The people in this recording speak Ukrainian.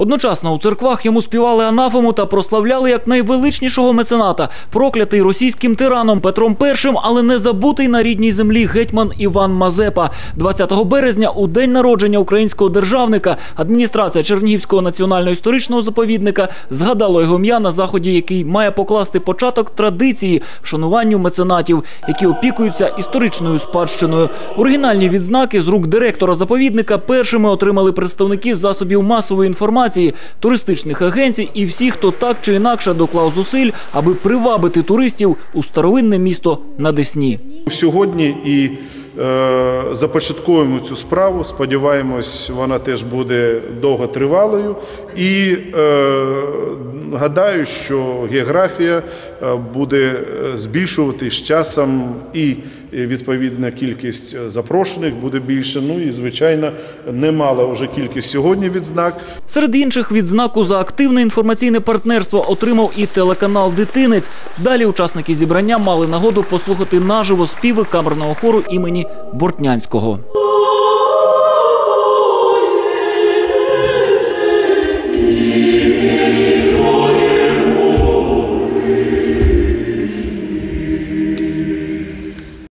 Одночасно у церквах йому співали анафему та прославляли як найвеличнішого мецената, проклятий російським тираном Петром І, але не забутий на рідній землі гетьман Іван Мазепа. 20 березня, у день народження українського державника, адміністрація Чернігівського національно-історичного заповідника згадала його ім'я на заході, який має покласти початок традиції вшануванню меценатів, які опікуються історичною спадщиною. Оригінальні відзнаки з рук директора заповідника першими отримали представники засобів масової інформації, туристичних агенцій і всі, хто так чи інакше доклав зусиль, аби привабити туристів у старовинне місто на Десні. Сьогодні і е, започаткуємо цю справу. Сподіваємось, вона теж буде довготривалою. І е, гадаю, що географія е, буде е, збільшувати з часом і відповідна кількість е, запрошених буде більше. Ну і звичайно, немала вже кількість сьогодні. Відзнак серед інших відзнаку за активне інформаційне партнерство отримав і телеканал Дитинець. Далі учасники зібрання мали нагоду послухати наживо співи камерного хору імені Бортнянського.